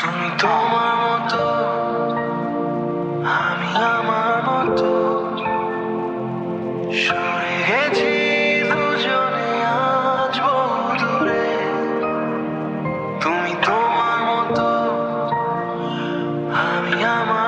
তুমি তোমার মতো। আমি আমার মতো। দুজনে আজ তুমি তোমার মতো। আমি আমার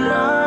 love.